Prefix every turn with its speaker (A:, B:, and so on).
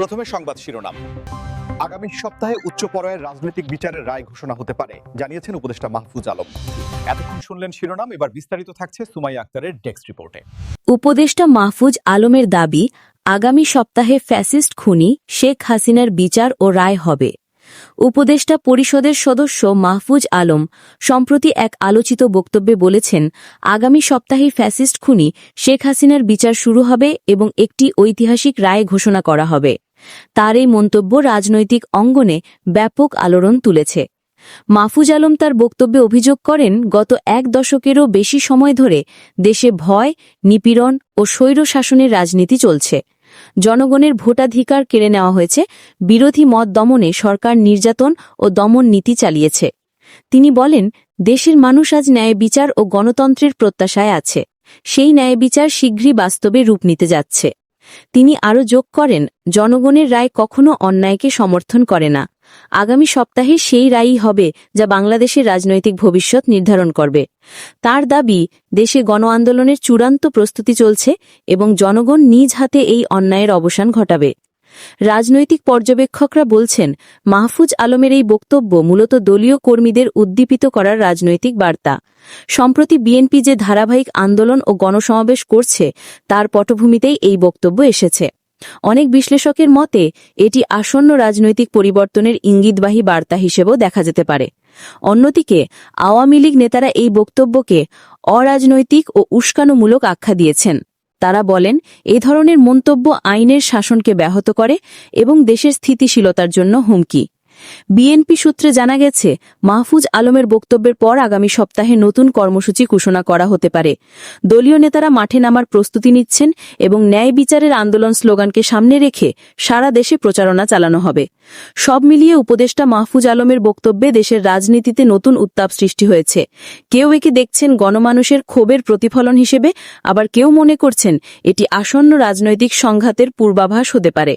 A: প্রথমে সংবাদ শিরোনাম। আগামী সপ্তাহে উচ্চ পর্যায়ের রাজনৈতিক বিচারের রায় ঘোষণা হতে পারে, জানিয়েছেন উপদেষ্টা মাহফুজ আলম। এতক্ষণ শুনলেন শিরোনাম, এবার বিস্তারিত থাকছে সুমাই আক্তারের ডেস্ক রিপোর্টে।
B: উপদেষ্টা মাহফুজ আলমের দাবি, আগামী সপ্তাহে ফ্যাসিস্ট খুনি শেখ হাসিনার বিচার ও রায় হবে। উপদেষ্টা পরিষদের সদস্য মাহফুজ আলম সম্প্রতি এক আলোচিত বক্তব্যে বলেছেন, আগামী সপ্তাহে ফ্যাসিস্ট খুনি শেখ হাসিনার বিচার শুরু হবে এবং একটি ঐতিহাসিক রায় ঘোষণা করা হবে। তার এই মন্তব্য রাজনৈতিক অঙ্গনে ব্যাপক আলোড়ন তুলেছে। মাহফুজ আলম তার বক্তব্যে অভিযোগ করেন, গত এক দশকেরও বেশি সময় ধরে দেশে ভয়, নিপীড়ন ও স্বৈর শাসনের রাজনীতি চলছে। জনগণের ভোটাধিকার কেড়ে নেওয়া হয়েছে, বিরোধী মত দমনে সরকার নির্যাতন ও দমন নীতি চালিয়েছে। তিনি বলেন, দেশের মানুষ আজ ন্যায় বিচার ও গণতন্ত্রের প্রত্যাশায় আছে। সেই ন্যায় বিচার শীঘ্রই বাস্তবে রূপ নিতে যাচ্ছে। তিনি আরও যোগ করেন, জনগণের রায় কখনো অন্যায়কে সমর্থন করে না। আগামী সপ্তাহে সেই রায়ই হবে যা বাংলাদেশের রাজনৈতিক ভবিষ্যৎ নির্ধারণ করবে। তার দাবি, দেশে গণ আন্দোলনের চূড়ান্ত প্রস্তুতি চলছে এবং জনগণ নিজ হাতে এই অন্যায়ের অবসান ঘটাবে। রাজনৈতিক পর্যবেক্ষকরা বলছেন, মাহফুজ আলমের এই বক্তব্য মূলত দলীয় কর্মীদের উদ্দীপিত করার রাজনৈতিক বার্তা। সম্প্রতি বিএনপি যে ধারাবাহিক আন্দোলন ও গণসমাবেশ করছে, তার পটভূমিতেই এই বক্তব্য এসেছে। অনেক বিশ্লেষকের মতে, এটি আসন্ন রাজনৈতিক পরিবর্তনের ইঙ্গিতবাহী বার্তা হিসেবেও দেখা যেতে পারে। অন্যদিকে, আওয়ামী লীগ নেতারা এই বক্তব্যকে অরাজনৈতিক ও উস্কানোমূলক আখ্যা দিয়েছেন। তারা বলেন এ ধরনের মন্তব্য আইনের শাসনকে ব্যাহত করে এবং দেশের স্থিতিশীলতার জন্য হুমকি। বিএনপি সূত্রে জানা গেছে, মাহফুজ আলমের বক্তব্যের পর আগামী সপ্তাহে নতুন কর্মসূচি ঘোষণা করা হতে পারে। দলীয় নেতারা মাঠে নামার প্রস্তুতি নিচ্ছেন এবং ন্যায় বিচারের আন্দোলন স্লোগানকে সামনে রেখে সারা দেশে প্রচারণা চালানো হবে। সব মিলিয়ে উপদেষ্টা মাহফুজ আলমের বক্তব্যে দেশের রাজনীতিতে নতুন উত্তাপ সৃষ্টি হয়েছে। কেউ একে দেখছেন গণমানুষের ক্ষোভের প্রতিফলন হিসেবে, আবার কেউ মনে করছেন এটি আসন্ন রাজনৈতিক সংঘাতের পূর্বাভাস হতে পারে।